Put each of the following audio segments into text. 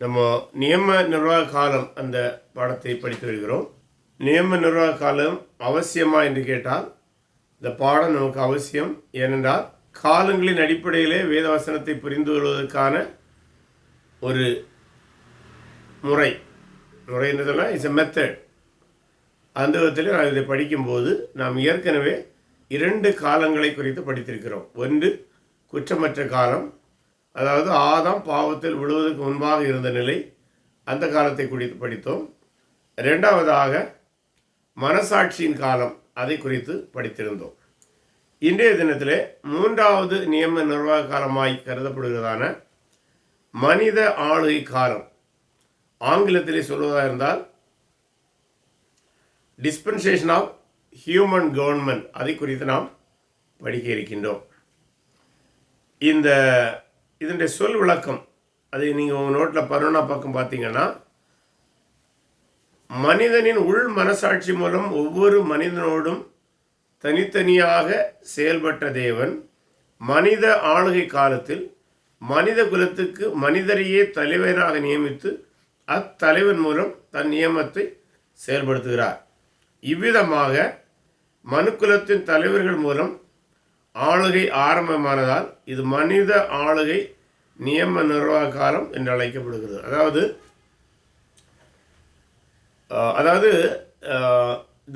நம்ம நியம நிர்வாக காலம் அந்த பாடத்தை படித்து வருகிறோம். நியம நிர்வாக காலம் அவசியமா என்று கேட்டால் இந்த பாடம் நமக்கு அவசியம். ஏனென்றால் காலங்களின் அடிப்படையிலே வேதவசனத்தை புரிந்து கொள்வதற்கான ஒரு முறை. முறை என்று இட்ஸ் எ மெத்தட் அந்த விதத்தில் நான் இதை படிக்கும்போது நாம் ஏற்கனவே இரண்டு காலங்களை குறித்து படித்திருக்கிறோம். ஒன்று குற்றமற்ற காலம் அதாவது ஆதாம் பாவத்தில் விழுவதற்கு முன்பாக இருந்த நிலை அந்த காலத்தை குறித்து படித்தோம். ரெண்டாவதாக மனசாட்சியின் காலம் அதை குறித்து படித்திருந்தோம். இன்றைய தினத்தில் மூன்றாவது நியம நிர்வாக காலமாய் கருதப்படுகிறதான மனித ஆளுகை காலம் ஆங்கிலத்திலே சொல்வதாக இருந்தால் டிஸ்பென்சேஷன் ஆஃப் ஹியூமன் கவர்மெண்ட் அதை குறித்து நாம் படிக்க இருக்கின்றோம். இந்த இதனுடைய சொல் விளக்கம். அதை நீங்கள் உங்கள் நோட்டில் பருவனா பக்கம் பார்த்தீங்கன்னா மனிதனின் உள் மனசாட்சி மூலம் ஒவ்வொரு மனிதனோடும் தனித்தனியாக செயல்பட்ட தேவன் மனித ஆளுகை காலத்தில் மனித குலத்துக்கு மனிதரையே தலைவராக நியமித்து அத்தலைவன் மூலம் தன் நியமத்தை செயல்படுத்துகிறார். இவ்விதமாக மனுக்குலத்தின் தலைவர்கள் மூலம் ஆளுகை ஆரம்பமானதால் இது மனித ஆளுகை நியம நிர்வாக காலம் என்று அழைக்கப்படுகிறது. அதாவது அதாவது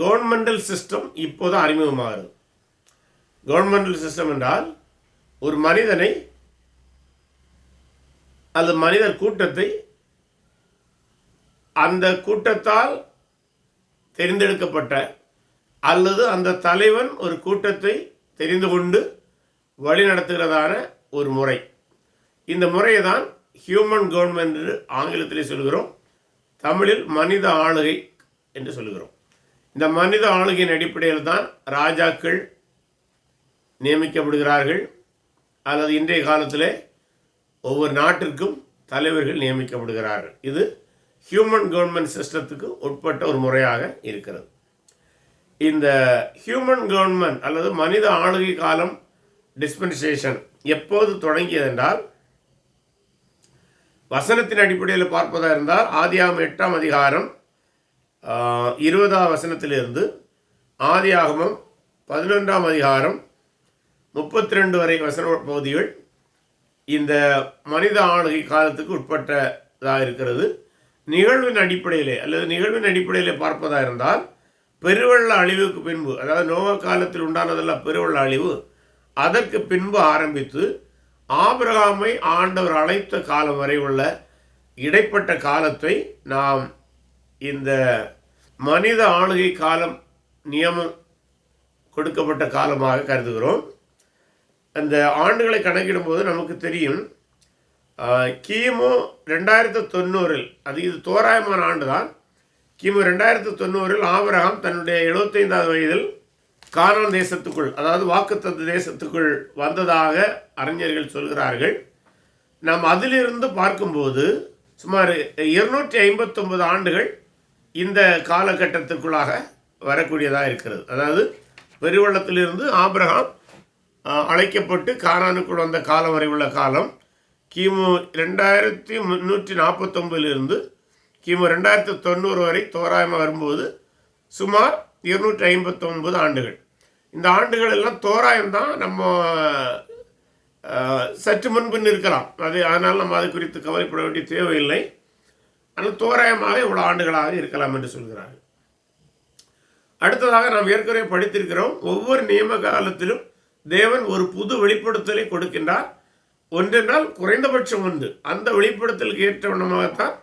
கவர்மெண்டல் சிஸ்டம் இப்போது அறிமுகமாகிறது. கவர்மெண்டல் சிஸ்டம் என்றால் ஒரு மனிதனை அல்லது மனிதர் கூட்டத்தை அந்த கூட்டத்தால் தெரிந்தெடுக்கப்பட்ட அல்லது அந்த தலைவன் ஒரு கூட்டத்தை தெரிந்து கொண்டு வழி நடத்துகிறதான ஒரு முறை. இந்த முறையை தான் ஹியூமன் கவர்மெண்ட் என்று ஆங்கிலத்திலே சொல்கிறோம். தமிழில் மனித ஆளுகை என்று சொல்கிறோம். இந்த மனித ஆளுகையின் அடிப்படையில் தான் ராஜாக்கள் நியமிக்கப்படுகிறார்கள். அல்லது இன்றைய காலத்தில் ஒவ்வொரு நாட்டிற்கும் தலைவர்கள் நியமிக்கப்படுகிறார்கள். இது ஹியூமன் கவர்மெண்ட் சிஸ்டத்துக்கு உட்பட்ட ஒரு முறையாக இருக்கிறது. இந்த ஹியூமன் கவர்மெண்ட் அல்லது மனித ஆளுகை காலம் டிஸ்பென்சேஷன் எப்போது தொடங்கியதென்றால் வசனத்தின் அடிப்படையில் பார்ப்பதாக இருந்தால் ஆதியாகம் எட்டாம் அதிகாரம் இருபதாம் வசனத்திலிருந்து ஆதியாகமம் பதினொன்றாம் அதிகாரம் முப்பத்தி ரெண்டு வரை வசன பகுதிகள் இந்த மனித ஆளுகை காலத்துக்கு உட்பட்டதாக இருக்கிறது. நிகழ்வின் அடிப்படையிலே அல்லது நிகழ்வின் அடிப்படையிலே பார்ப்பதாக இருந்தால் பெருவெள்ள அழிவுக்கு பின்பு அதாவது நோவ காலத்தில் உண்டானதெல்லாம் பெருவெள்ள அழிவு அதற்கு பின்பு ஆரம்பித்து ஆபிரகாமை ஆண்டவர் அழைத்த காலம் வரை உள்ள இடைப்பட்ட காலத்தை நாம் இந்த மனித ஆளுகை காலம் நியமம் கொடுக்கப்பட்ட காலமாக கருதுகிறோம். அந்த ஆண்டுகளை கணக்கிடும்போது நமக்கு தெரியும் கிமு ரெண்டாயிரத்து தொண்ணூறில் அது இது தோராயமான ஆண்டு தான் கிமு ரெண்டாயிரத்து தொண்ணூறில் ஆபிரகாம் தன்னுடைய எழுபத்தைந்தாவது வயதில் கானான் தேசத்துக்குள் அதாவது வாக்குத்தத்த தேசத்துக்குள் வந்ததாக அறிஞர்கள் சொல்கிறார்கள். நாம் அதிலிருந்து பார்க்கும்போது சுமார் இருநூற்றி ஐம்பத்தொம்பது ஆண்டுகள் இந்த காலகட்டத்துக்குள்ளாக வரக்கூடியதாக இருக்கிறது. அதாவது பெருவள்ளத்திலிருந்து ஆபிரகாம் அழைக்கப்பட்டு காரானுக்குள் வந்த காலம் வரை உள்ள காலம் கிமு ரெண்டாயிரத்தி முந்நூற்றி நாற்பத்தொம்பதுலேருந்து கிமு ரெண்டாயிரத்தி தொண்ணூறு வரை தோராயமாக வரும்போது சுமார் இருநூற்றி ஐம்பத்தொன்பது ஆண்டுகள். இந்த ஆண்டுகள் எல்லாம் தோராயம்தான் நம்ம சற்று முன்பின் இருக்கலாம் அது அதனால் நம்ம அது குறித்து கவலைப்பட வேண்டிய தேவையில்லை. ஆனால் தோராயமாக இவ்வளோ ஆண்டுகளாக இருக்கலாம் என்று சொல்கிறார்கள். அடுத்ததாக நாம் ஏற்கனவே படித்திருக்கிறோம் ஒவ்வொரு நியம காலத்திலும் தேவன் ஒரு புது வெளிப்படுத்தலை கொடுக்கின்றார். ஒன்றென்றால் குறைந்தபட்சம் ஒன்று அந்த வெளிப்படுத்தலுக்கு ஏற்றவண்ணமாகத்தான்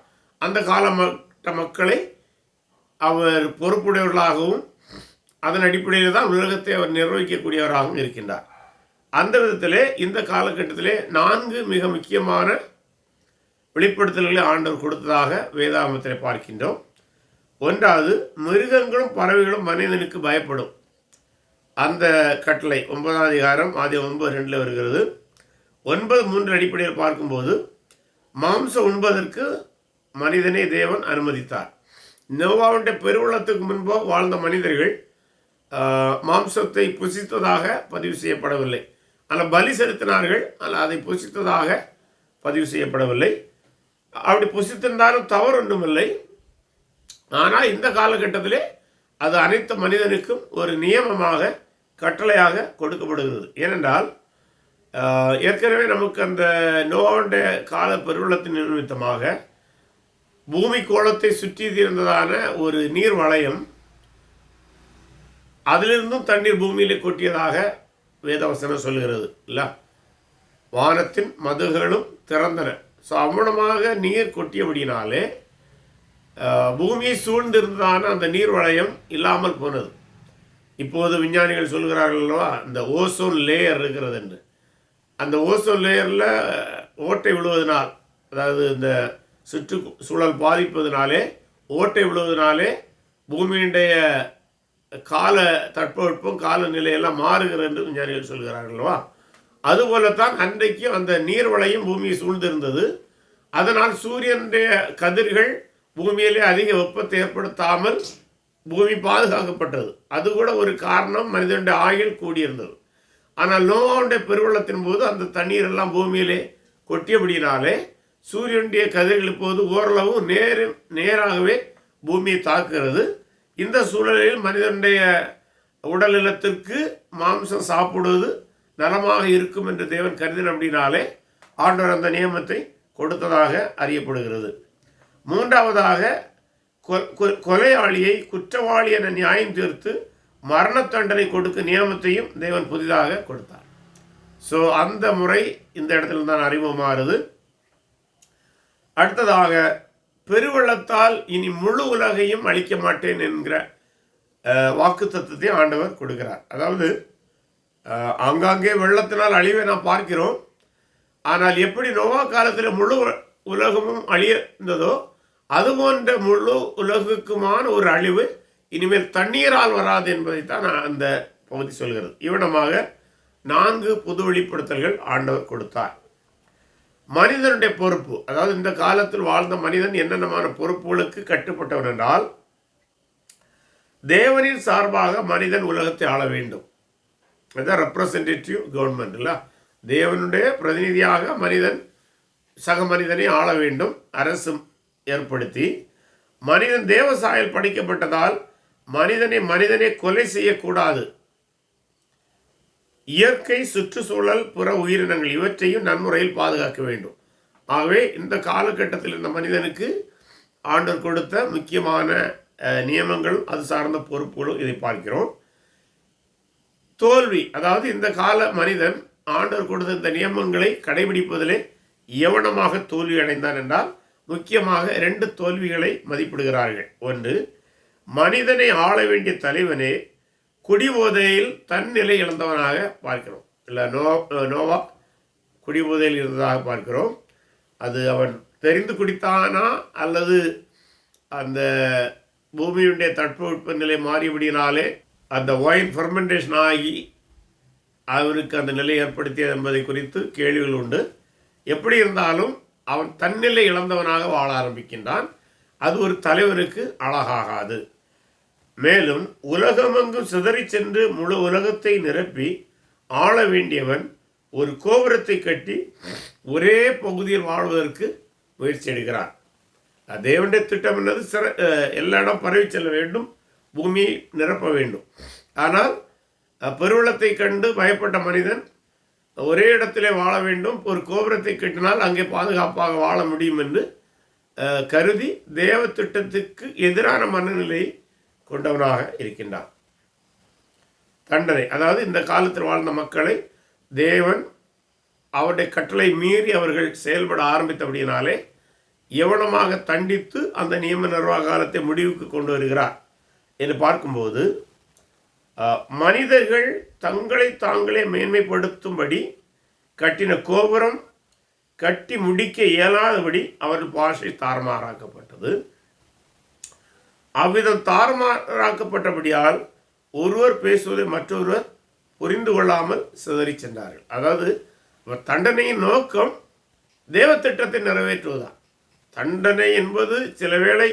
அந்த காலமட்ட மக்களை அவர் பொறுப்புடையவர்களாகவும் அதன் அடிப்படையில் தான் உலகத்தை அவர் நிர்வகிக்கக்கூடியவராகவும் இருக்கின்றார். அந்த விதத்திலே இந்த காலகட்டத்திலே நான்கு மிக முக்கியமான வெளிப்படுத்தல்களை ஆண்டவர் கொடுத்ததாக வேதாமத்தில் பார்க்கின்றோம். ஒன்றாவது மிருகங்களும் பறவைகளும் மனிதனுக்கு பயப்படும். அந்த கட்டளை ஒன்பதாம் அதிகாரம் ஆதி ஒன்பது ரெண்டில் வருகிறது. ஒன்பது மூன்று அடிப்படையில் பார்க்கும்போது மாம்சம் உண்பதற்கு மனிதனை தேவன் அனுமதித்தார். நோவாவுடைய பெருவள்ளத்துக்கு முன்போ வாழ்ந்த மனிதர்கள் மாம்சத்தை புசித்ததாக பதிவு செய்யப்படவில்லை. ஆனால் பலி செலுத்தினார்கள் ஆனால் அதை புசித்ததாக பதிவு செய்யப்படவில்லை. அப்படி புசித்திருந்தாலும் தவறு ஒன்றுமில்லை. ஆனால் இந்த காலகட்டத்திலே அது அனைத்து மனிதனுக்கும் ஒரு நியமமாக கட்டளையாக கொடுக்கப்படுகிறது. ஏனென்றால் ஏற்கனவே நமக்கு அந்த நோவண்ட கால பெருவெள்ளத்தின் நிமித்தமாக பூமி கோளத்தை சுற்றி தீர்ந்ததான ஒரு நீர் வளையம் அதிலிருந்தும் தண்ணீர் பூமியில் கொட்டியதாக வேதவசனம் சொல்கிறது இல்லை? வானத்தின் மதுகளும் திறந்தன. ஸோ அவ்வளமாக நீர் கொட்டியபடினாலே பூமியை சூழ்ந்திருந்ததான அந்த நீர் வளையம் இல்லாமல் போனது. இப்போது விஞ்ஞானிகள் சொல்கிறார்கள் அல்லவா இந்த ஓசோன் லேயர் இருக்கிறது என்று. அந்த ஓசோன் லேயரில் ஓட்டை விழுவதனால் அதாவது இந்த சுற்று சூழல் பாதிப்பதனாலே ஓட்டை விழுவதனாலே பூமியினுடைய கால தட்பவெட்பம் காலநிலையெல்லாம் மாறுகிறது என்று விஞ்ஞானிகள் சொல்கிறார்கள்வா அதுபோலத்தான் அன்றைக்கும் அந்த நீர்வளையும் பூமியை சூழ்ந்திருந்தது. அதனால் சூரியனுடைய கதிர்கள் பூமியிலே அதிக வெப்பத்தை ஏற்படுத்தாமல் பூமி பாதுகாக்கப்பட்டது. அது கூட ஒரு காரணம் மனிதனுடைய ஆயுள் கூடியிருந்தது. ஆனால் நோவாவுடைய பெருவெள்ளத்தின் போது அந்த தண்ணீர் எல்லாம் பூமியிலே கொட்டியபடினாலே சூரியனுடைய கதிர்கள் இப்போது ஓரளவு நேர் நேராகவே பூமியை தாக்குகிறது. இந்த சூழலில் மனிதனுடைய உடல் நிலத்திற்கு மாம்சம் சாப்பிடுவது நலமாக இருக்கும் என்று தேவன் கருதின அப்படின்னாலே ஆண்டவர் அந்த நியமத்தை கொடுத்ததாக அறியப்படுகிறது. மூன்றாவதாக கொ- கொ- கொலையாளியை குற்றவாளி என நியாயம் தீர்த்து மரண தண்டனை கொடுக்க நியமத்தையும் தேவன் புதிதாக கொடுத்தார். ஸோ அந்த முறை இந்த இடத்துல தான் அறிமுகமாகுது அடுத்ததாக பெருவெள்ளத்தால் இனி முழு உலகையும் அழிக்க மாட்டேன் என்கிற வாக்கு தத்துவத்தை ஆண்டவர் கொடுக்கிறார். அதாவது ஆங்காங்கே வெள்ளத்தினால் அழிவை நாம் பார்க்கிறோம். ஆனால் எப்படி நோவா காலத்தில் முழு உல- உலகமும் அழிந்ததோ அது போன்ற முழு உலகுக்குமான ஒரு அழிவு இனிமேல் தண்ணீரால் வராது என்பதைத்தான் நான் அந்த பகுதி சொல்கிறது. இவ்விடமாக நான்கு புது வெளிப்படுத்தல்கள் ஆண்டவர் கொடுத்தார். மனிதனுடைய பொறுப்பு. அதாவது இந்த காலத்தில் வாழ்ந்த மனிதன் என்னென்னமான பொறுப்புகளுக்கு கட்டுப்பட்டவன் என்றால் தேவனின் சார்பாக மனிதன் உலகத்தை ஆள வேண்டும். அதுதான் ரெப்ரசன்டேட்டிவ் கவர்மெண்ட் இல்லை. தேவனுடைய பிரதிநிதியாக மனிதன் சக மனிதனை ஆள வேண்டும். அரசு ஏற்படுத்தி மனிதன் தேவசாயல் படிக்கப்பட்டதால் மனிதனை மனிதனை கொலை செய்யக்கூடாது. இயற்கை சுற்றுச்சூழல் புற உயிரினங்கள் இவற்றையும் நன்முறையில் பாதுகாக்க வேண்டும். ஆகவே இந்த காலகட்டத்தில் இருந்த மனிதனுக்கு ஆண்டர் கொடுத்த முக்கியமான நியமங்கள் நியமங்களும் அது சார்ந்த பொறுப்புகளும் இதை பார்க்கிறோம். தோல்வி அதாவது இந்த கால மனிதன் ஆண்டவர் கொடுத்த இந்த நியமங்களை கடைபிடிப்பதிலே எவனமாக தோல்வி அடைந்தான் என்றால் முக்கியமாக ரெண்டு தோல்விகளை மதிப்பிடுகிறார்கள். ஒன்று மனிதனை ஆள வேண்டிய தலைவனே குடிபோதையில் போதையில் தன்னிலை இழந்தவனாக பார்க்கிறோம். இல்லை நோ நோவா குடிபோதையில் இருந்ததாக பார்க்கிறோம். அது அவன் தெரிந்து குடித்தானா அல்லது அந்த பூமியுடைய தட்பவெப்ப நிலை மாறிபடினாலே அந்த ஒயின் ஃபெர்மெண்டேஷன் ஆகி அவருக்கு அந்த நிலை ஏற்படுத்தியது என்பதை குறித்து கேள்விகள் உண்டு. எப்படி இருந்தாலும் அவன் தன்னிலை இழந்தவனாக வாழ ஆரம்பிக்கின்றான். அது ஒரு தலைவனுக்கு அழகாகாது. மேலும் உலகமெங்கும் சிதறிச் சென்று முழு உலகத்தை நிரப்பி ஆள வேண்டியவன் ஒரு கோபுரத்தை கட்டி ஒரே பகுதியில் வாழ்வதற்கு முயற்சி எடுக்கிறான். தேவனுடைய திட்டம் என்னது? சிற எல்லா இடம் பரவி செல்ல வேண்டும் பூமியை நிரப்ப வேண்டும். ஆனால் பெருவளத்தை கண்டு பயப்பட்ட மனிதன் ஒரே இடத்திலே வாழ வேண்டும் ஒரு கோபுரத்தை கட்டினால் அங்கே பாதுகாப்பாக வாழ முடியும் என்று கருதி தேவ திட்டத்துக்கு எதிரான மனநிலையை கொண்டவனாக இருக்கின்றான். தண்டனை அதாவது இந்த காலத்தில் வாழ்ந்த மக்களை தேவன் அவருடைய கட்டளை மீறி அவர்கள் செயல்பட ஆரம்பித்தபடியினாலே எவனமாக தண்டித்து அந்த நியம நிர்வாக காலத்தை முடிவுக்கு கொண்டு வருகிறார் என்று பார்க்கும்போது மனிதர்கள் தங்களை தாங்களே மேன்மைப்படுத்தும்படி கட்டின கோபுரம் கட்டி முடிக்க இயலாதபடி அவர்கள் பாஷை தாறுமாறாக்கப்பட்டது. அவ்விதம் தாறுமாறாக்கப்பட்டபடியால் ஒருவர் பேசுவதை மற்றொருவர் புரிந்து கொள்ளாமல் சிதறி சென்றார்கள். அதாவது தண்டனையின் நோக்கம் தேவ திட்டத்தை நிறைவேற்றுவதுதான். தண்டனை என்பது சில வேளை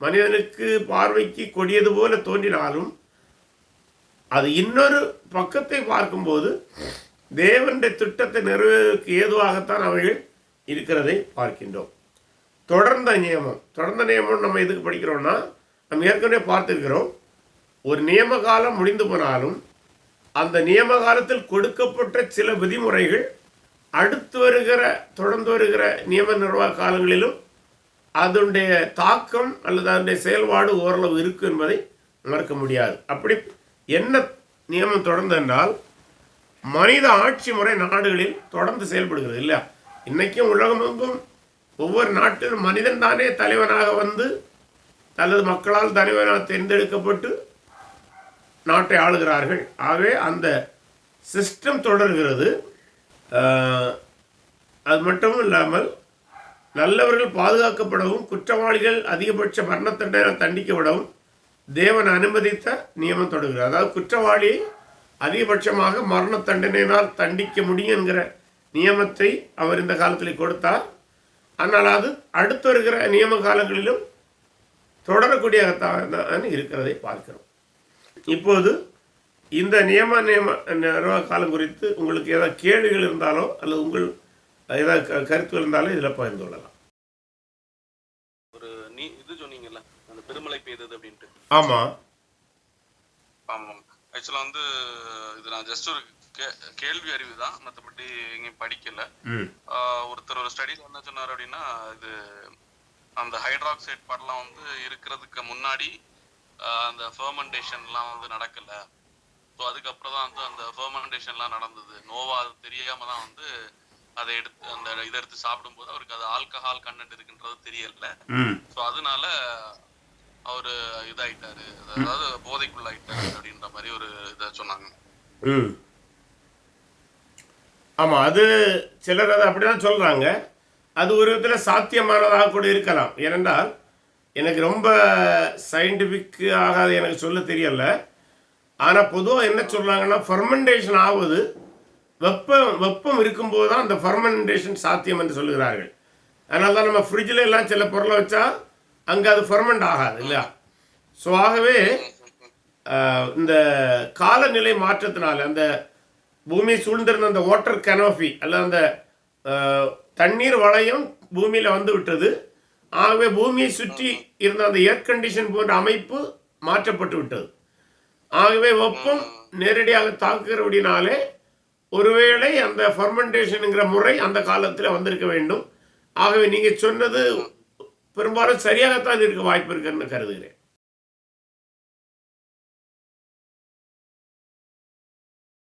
மனிதனுக்கு பார்வைக்கு கொடியது போல தோன்றினாலும் அது இன்னொரு பக்கத்தை பார்க்கும்போது தேவனுடைய திட்டத்தை நிறைவேறக்கு ஏதுவாகத்தான் அவர்கள் இருக்கிறதை பார்க்கின்றோம். தொடர்ந்த நியமம் தொடர்ந்த நியமம் நம்ம எதுக்கு படிக்கிறோம்னா நம்ம ஏற்கனவே பார்த்துருக்கிறோம் ஒரு நியம காலம் முடிந்து போனாலும் அந்த நியம காலத்தில் கொடுக்கப்பட்ட சில விதிமுறைகள் அடுத்து வருகிற தொடர்ந்து வருகிற நியம நிர்வாக காலங்களிலும் அதனுடைய தாக்கம் அல்லது அதனுடைய செயல்பாடு ஓரளவு இருக்கு என்பதை மறக்க முடியாது. அப்படி என்ன நியமம் தொடர்ந்து என்றால் மனித ஆட்சி முறை நாடுகளில் தொடர்ந்து செயல்படுகிறது இல்லையா? இன்னைக்கும் உலகமெங்கும் ஒவ்வொரு நாட்டிலும் மனிதன் தானே தலைவனாக வந்து அல்லது மக்களால் தலைவராக தேர்ந்தெடுக்கப்பட்டு நாட்டை ஆளுகிறார்கள். ஆகவே அந்த சிஸ்டம் தொடர்கிறது. அது மட்டும் இல்லாமல் நல்லவர்கள் பாதுகாக்கப்படவும் குற்றவாளிகள் அதிகபட்ச மரண தண்டனை தண்டிக்கப்படவும் தேவன் அனுமதித்த நியமம் தொடர்கிறது. அதாவது குற்றவாளியை அதிகபட்சமாக மரண தண்டனையினால் தண்டிக்க முடியும் என்கிற நியமத்தை அவர் இந்த காலத்தில் கொடுத்தார். ஆனால் அது அடுத்து வருகிற நியம காலங்களிலும் தொடரக்கூடியதான் இருக்கிறதை பார்க்கிறோம். இப்போது இந்த நியம நியம நிர்வாக காலம் குறித்து உங்களுக்கு ஏதாவது கேள்விகள் இருந்தாலோ அல்லது உங்கள் ஏதாவது கருத்துகள் இருந்தாலும் இதில் பகிர்ந்து கொள்ளலாம். ஒரு நீ இது சொன்னீங்கல்ல அந்த பெருமழை பெய்தது அப்படின்ட்டு. ஆமாம். ஆமாம் ஆக்சுவலாக வந்து இது நான் ஜஸ்ட் ஒரு கேள்வி அறிவு தான். மற்றபடி எங்கேயும் படிக்கல. ஒருத்தர் ஒரு ஸ்டடியில் என்ன சொன்னார் அப்படின்னா இது அந்த ஹைட்ராக்சைட் படலாம் வந்து இருக்கிறதுக்கு முன்னாடி அந்த ஃபெர்மெண்டேஷன்லாம் வந்து நடக்கல. ஸோ அதுக்கப்புறம் தான் வந்து அந்த ஃபெர்மெண்டேஷன்லாம் நடந்தது. நோவா அது தெரியாம தான் வந்து அதை எடுத்து அந்த இதை எடுத்து சாப்பிடும்போது அவருக்கு அது ஆல்கஹால் கண்டென்ட் இருக்குன்றது தெரியல. ஸோ அதனால அவரு இதாயிட்டாரு. அதாவது போதைக்குள்ளாயிட்டாரு அப்படின்ற மாதிரி ஒரு இதை சொன்னாங்க. ம். ஆமாம் அது சிலர் அதை அப்படி தான் சொல்கிறாங்க அது ஒரு விதத்தில் சாத்தியமானதாக கூட இருக்கலாம். ஏனென்றால் எனக்கு ரொம்ப சயின்டிஃபிக் ஆகாது எனக்கு சொல்ல தெரியல. ஆனால் பொதுவாக என்ன சொல்கிறாங்கன்னா ஃபர்மெண்டேஷன் ஆவது வெப்பம் வெப்பம் இருக்கும்போது தான் அந்த ஃபர்மெண்டேஷன் சாத்தியம் என்று சொல்லுகிறார்கள். அதனால தான் நம்ம ஃப்ரிட்ஜில் எல்லாம் சில பொருளை வச்சா அங்கே அது ஃபர்மெண்ட் ஆகாது இல்லையா? ஸோ ஆகவே இந்த காலநிலை மாற்றத்தினால அந்த பூமி சூழ்ந்திருந்த அந்த வாட்டர் கனோஃபி அல்ல அந்த தண்ணீர் வளையம் பூமியில் வந்து விட்டது. ஆகவே பூமியை சுற்றி இருந்த அந்த ஏர் கண்டிஷன் போன்ற அமைப்பு மாற்றப்பட்டு விட்டது. ஆகவே வெப்பம் நேரடியாக தாக்குகிறபடினாலே ஒருவேளை அந்த ஃபர்மெண்டேஷனுங்கிற முறை அந்த காலத்தில் வந்திருக்க வேண்டும். ஆகவே நீங்கள் சொன்னது பெரும்பாலும் சரியாகத்தான் இருக்க வாய்ப்பு இருக்குன்னு கருதுகிறேன்.